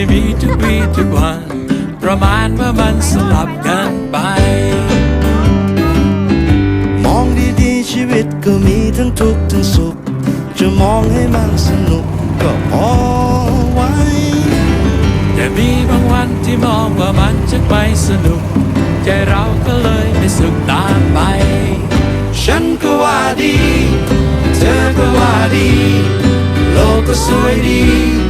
ม่ได้มีทุกวีทุกวัน ประมาณว่ามันสลับกันไป มองดีๆชีวิตก็มีทั้งทุกข์ทั้งสุข จะมองให้มันสนุกก็พอไว้ แต่มีบางวันที่มองว่ามันจะไปสนุก ใจเราก็เลยไม่สุขตามไป ฉันก็ว่าดี เธอก็ว่าดี โลกก็สวยดีฟ้าก็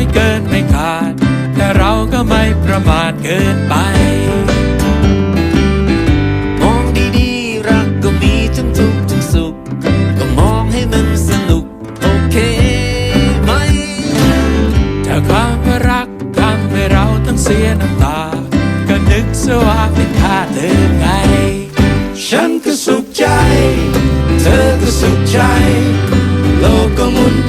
ไม่เกินไม่ขาด แต่เราก็ไม่ประมาทเกินไป มองดีๆ รักก็มีทั้งทุกข์ทั้งสุข ก็มองให้มันสนุก โอเคไหมถ้าความรักทำให้เราต้องเสียน้ำตา ก็นึกซะว่าเป็นค่าเดินไง ฉันก็สุขใจ เธอก็สุขใจ โลกก็หมุน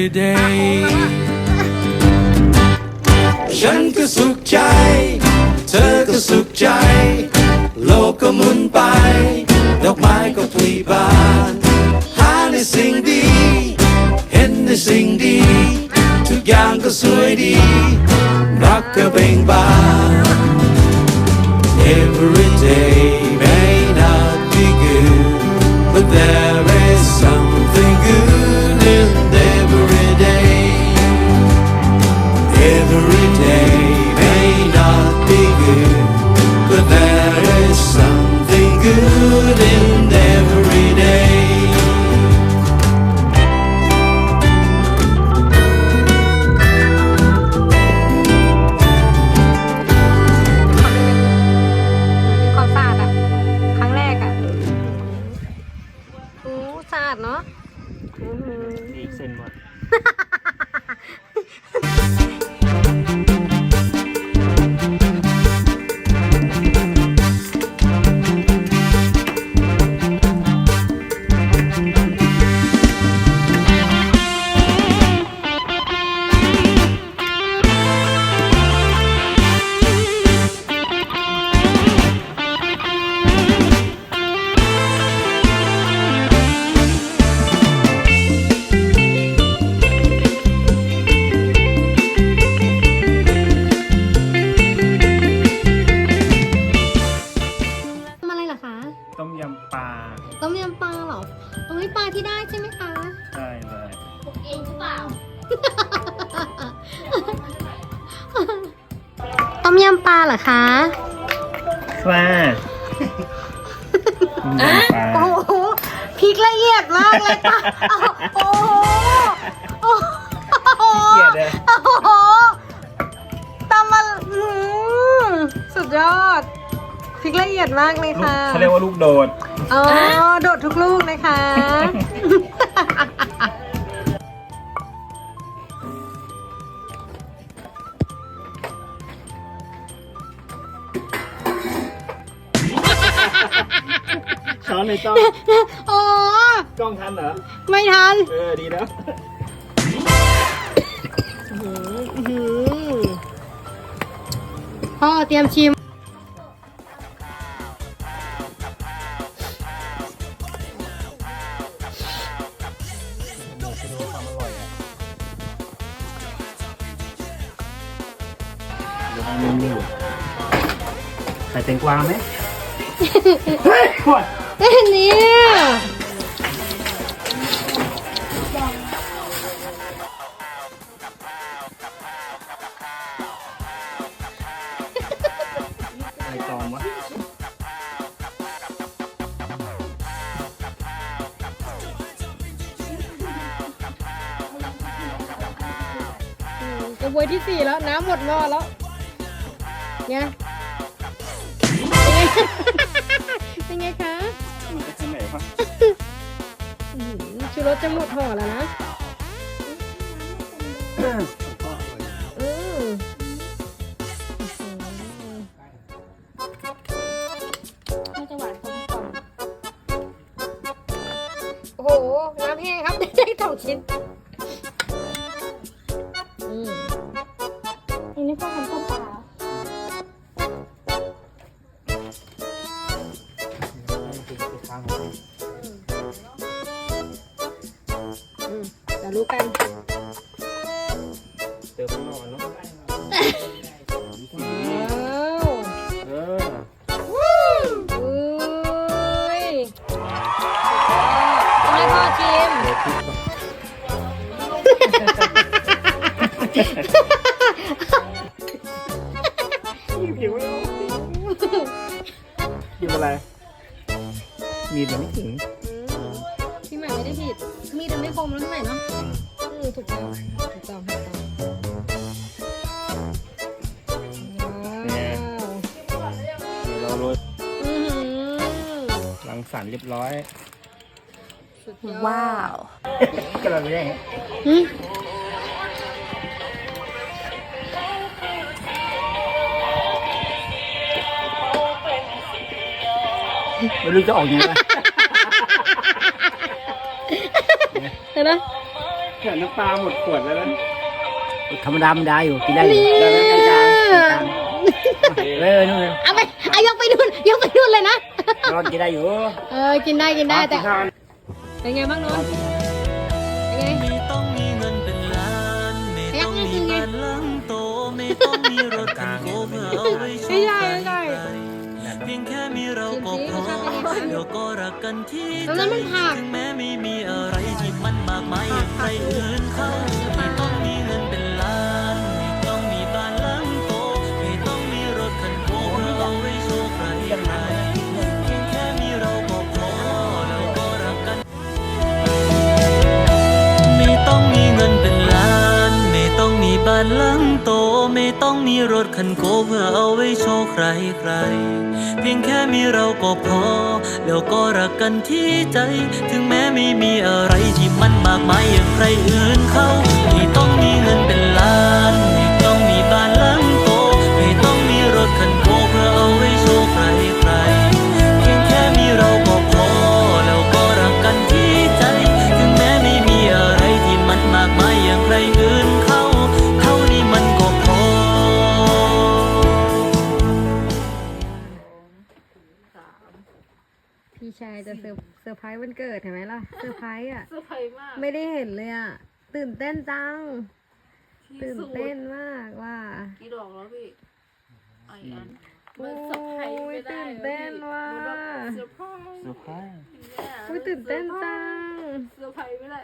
every day ฉันก็สุขใจ เธอก็สุขใจ โลกก็หมุนไป ดอกไม้ก็พลีบาน หาในสิ่งดี เห็นในสิ่งดี ทุกอย่างก็สวยดี รักก็เบ่งบาน Every day เหรอคะปลาต้มยำปลาโอ้โหพริกละเอียดมากเลยค่ะโอ้โหโอ้โหเกลียดเลยโอ้โหตำมาอื้อหือสุดยอดพริกละเอียดมากเลยลูกค่ะเขาเรียกว่าลูกโดดอ๋อโดดทุกลูกนะคะ ช้อนในต้องอ๋อ กล้องทันเหรอ ไม่ทัน เออ ดีแล้วอื้อหือพ่อเตรียมชิมนิ่งๆใส่แตงกวาไหม เฮ้ยขวดเนี่ยใส่ตองวะอืมกระบวยที่สี่แล้ว น้ำหมดหม้อแล้ว เนี่ย ไงเป็นไงคะมันจะไหนวะอื้อหือชูรสจะหมดห่อแล้วนะอืมโอ้โห น้ำแห้งครับ ได้สองชิ้น ยวรู้กันเติมข้างนอกเนาะว้าวเอออุ้ยต้องให้พ่อชิม เดี๋ยวพริกก่อนผิวไม่ออกกินอะไร มีแต่ไม่ถึง ไม่คมแล้วพี่ใหม่เนาะอืมถูกต้องถูกต้องถูกต้องเดี๋ยวเราโรยอื้อหือรังสรรค์เรียบร้อยสุดยอดว้าวกำลังไม่ได้อืมไม่รู้จะออกยังไง เห็นไหมแค่น้ำปลาหมดขวดแล้วนะธรรมดามันได้อยู่กินได้อยู่นี่ได้ไหมกลางๆกลางๆเออนู่นเลยเอาไปเอายกไปนู่นยกไปนู่นเลยนะรอดกินได้อยู่ เออกินได้กินได้แต่ข้าวเป็นไงบ้างนนท์เป็นไงไม่ต้องมีเงินเป็นล้านไม่ต้องมีบ้านหลังโตไม่ต้องมีรถคันโกเพื่อเอาไว้โชไม่ว์ใช่ใครไม่ใช่เพียงแค่มีเราก็พอเดี๋ยวก็รักกันที่แล้วนั่นมันผักถึงแม้ไม่มีอะไรที่มันมากมายอย่างใครอื่นเขา มีรถคันโกเพื่อเอาไว้โชว์ใครใคร เพียงแค่มีเราก็พอ แล้วก็รักกันที่ใจ ถึงแม้ไม่มีอะไรที่มันมากมายอย่างใครอื่นเขาที่ต้องมีเงิน จะเซอร์เซอร์ไพรส์วันเกิดเห็นไหมล่ะเซอร์ไพรส์อะ เซอร์ไพรส์มากไม่ได้เห็นเลยอะ ตื่นเต้นจัง ตื่นเต้นมากว่ากี่ดอกแล้วพี่ไออันโอ้มันเซอร์ไพรส์ไม่ได้ยตื่นเต้นว่ะเหมือนแบบเซอร์ไพรส์เซอร์ไพรส์เนี่ยอุ้ยตื่นเต้นจังเซอร์ไพรส์ไม่ได้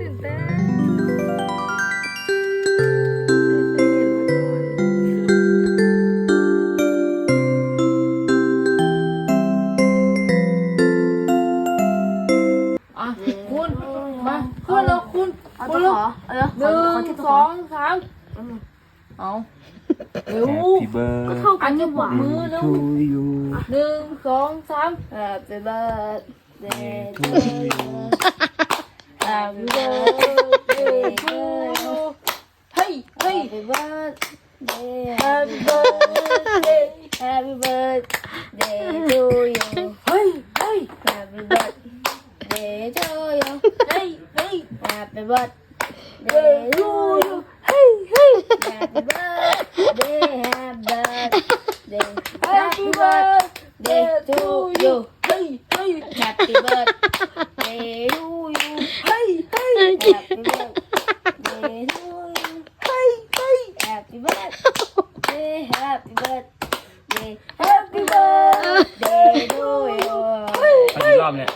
ตื่นเต้น เร็ว พี่เบิร์ด อันนี้หวานมือแล้ว ทูยู หนึ่งสองสาม Happy birthday to you Happy birthday to you เฮ้ยเฮ้ย Happy birthday Happy birthday Happy birthday to you เฮ้ยเฮ้ย Happy birthday to you เฮ้ยเฮ้ย Happy birthday to you เฮ้ยเฮ้ย Happy birthday Happy birthday Happy birthday to you เฮ้ยเฮ้ย Happy birthday to you เฮ้ยเฮ้ย Happy birthday to you เฮ้ยเฮ้ย Happy birthday Happy birthday Happy birthday to you ไปกี่รอบเนี่ย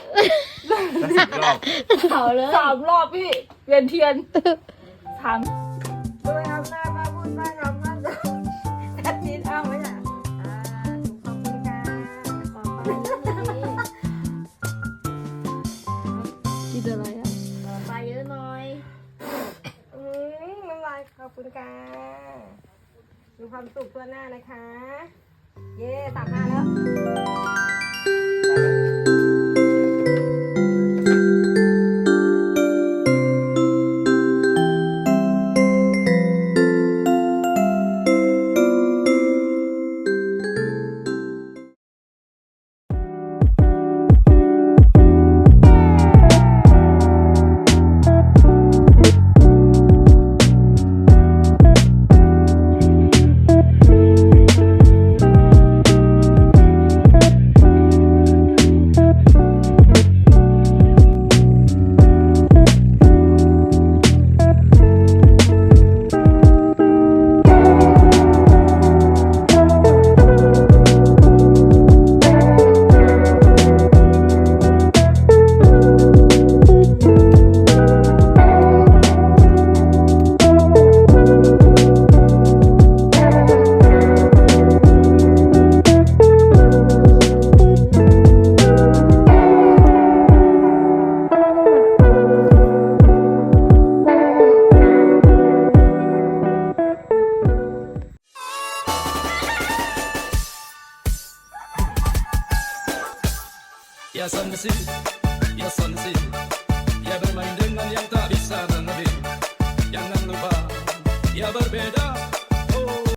สักสิบรอบ เอาเลย สามรอบพี่เวียนเทียนสาม อบคุณค่ะมีความสุขตัวหน้านะคะ เย่สามห้าแล้ว